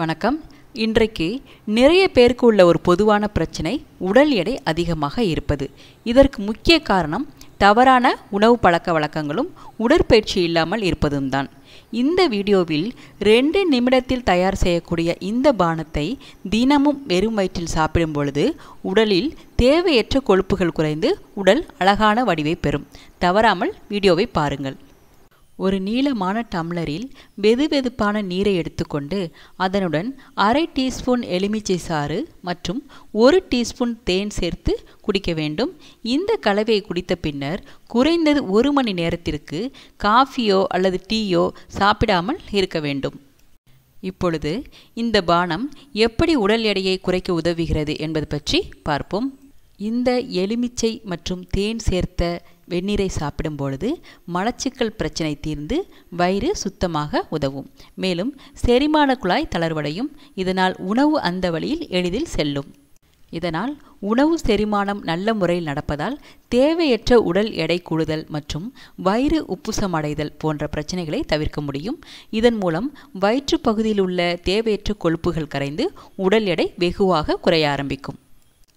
வணக்கம். இன்றைக்கு நிறைய பேருக்கு உள்ள ஒரு பொதுவான பிரச்சனை உடல் எடை அதிகமாக இருப்பது. இதற்கு முக்கிய காரணம் தவறான உணவு பழக்க வழக்கங்களும் உடற்பயிற்சி இல்லாமல் இருப்பதும் தான். இந்த வீடியோவில் ரெண்டு நிமிடத்தில் தயார் செய்யக்கூடிய இந்த பானத்தை தினமும் வெறும் வயிற்றில் சாப்பிடும் பொழுது உடலில் தேவையற்ற கொழுப்புகள் குறைந்து உடல் அழகான வடிவை பெறும். தவறாமல் வீடியோவை பாருங்கள். ஒரு நீளமான டம்ளரில் வெதுவெதுப்பான நீரை எடுத்துக்கொண்டு அதனுடன் அரை டீஸ்பூன் எலுமிச்சை சாறு மற்றும் ஒரு டீஸ்பூன் தேன் சேர்த்து குடிக்க வேண்டும். இந்த கலவையை குடித்த பின்னர் குறைந்தது ஒரு மணி நேரத்திற்கு காஃபியோ அல்லது டீயோ சாப்பிடாமல் இருக்க வேண்டும். இப்பொழுது இந்த பானம் எப்படி உடல் எடையை குறைக்க உதவுகிறது என்பது பற்றி பார்ப்போம். இந்த எலுமிச்சை மற்றும் தேன் சேர்த்த வெந்நீரை சாப்பிடும் பொழுது மலச்சிக்கல் பிரச்சனை தீர்ந்து வயிறு சுத்தமாக உதவும். மேலும் செரிமான குழாய் தளர்வடையும். இதனால் உணவு அந்த வழியில் எளிதில் செல்லும். இதனால் உணவு செரிமானம் நல்ல முறையில் நடப்பதால் தேவையற்ற உடல் எடை கூடுதல் மற்றும் வயிறு உப்புசமடைதல் போன்ற பிரச்சனைகளை தவிர்க்க முடியும். இதன் மூலம் வயிற்று பகுதியில் உள்ள தேவையற்ற கொழுப்புகள் கரைந்து உடல் எடை வெகுவாக குறைய ஆரம்பிக்கும்.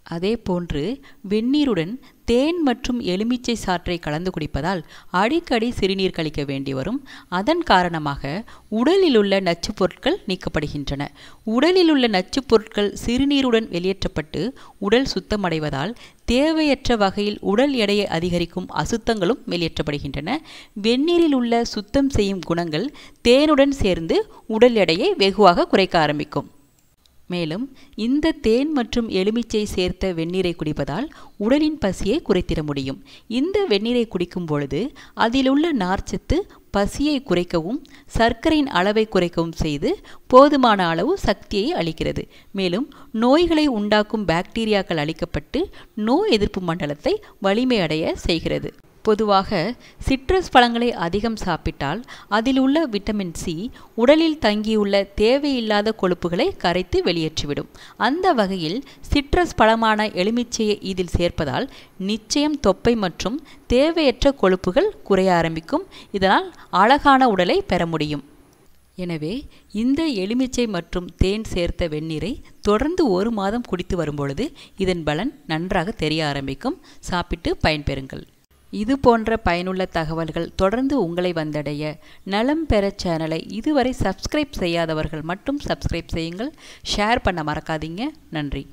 அதே போன்று வெந்நீருடன் தேன் மற்றும் எலுமிச்சை சாற்றை கலந்து குடிப்பதால் அடிக்கடி சிறுநீர் கழிக்க வேண்டி வரும். அதன் காரணமாக உடலில் உள்ள நச்சுப் பொருட்கள் நீக்கப்படுகின்றன. உடலில் உள்ள நச்சுப் பொருட்கள் சிறுநீருடன் வெளியேற்றப்பட்டு உடல் சுத்தமடைவதால் தேவையற்ற வகையில் உடல் எடையை அதிகரிக்கும் அசுத்தங்களும் வெளியேற்றப்படுகின்றன. வெந்நீரில் உள்ள சுத்தம் செய்யும் குணங்கள் தேனுடன் சேர்ந்து உடல் எடையை வெகுவாக குறைக்க ஆரம்பிக்கும். மேலும் இந்த தேன் மற்றும் எலுமிச்சை சேர்த்த வெந்நீரை குடிப்பதால் உடலின் பசியை குறைத்திட முடியும். இந்த வெந்நீரை குடிக்கும் பொழுது அதிலுள்ள நார்ச்சத்து பசியை குறைக்கவும் சர்க்கரையின் அளவை குறைக்கவும் செய்து போதுமான அளவு சக்தியை அளிக்கிறது. மேலும் நோய்களை உண்டாக்கும் பாக்டீரியாக்கள் அளிக்கப்பட்டு நோய் எதிர்ப்பு மண்டலத்தை வலிமையடைய செய்கிறது. பொதுவாக சிட்ரஸ் பழங்களை அதிகம் சாப்பிட்டால் அதில் உள்ள விட்டமின் சி உடலில் தங்கியுள்ள தேவையில்லாத கொழுப்புகளை கரைத்து வெளியேற்றிவிடும். அந்த வகையில் சிட்ரஸ் பழமான எலுமிச்சையை இதில் சேர்ப்பதால் நிச்சயம் தொப்பை மற்றும் தேவையற்ற கொழுப்புகள் குறைய ஆரம்பிக்கும். இதனால் அழகான உடலை பெற முடியும். எனவே இந்த எலுமிச்சை மற்றும் தேன் சேர்த்த வெந்நீரை தொடர்ந்து ஒரு மாதம் குடித்து வரும்பொழுது இதன் பலன் நன்றாக தெரிய ஆரம்பிக்கும். சாப்பிட்டு பயன்பெறுங்கள். இது போன்ற பயனுள்ள தகவல்கள் தொடர்ந்து உங்களை வந்தடைய நலம் பெற சேனலை இதுவரை சப்ஸ்கிரைப் செய்யாதவர்கள் மட்டும் சப்ஸ்கிரைப் செய்யுங்கள். ஷேர் பண்ண மறக்காதீங்க. நன்றி.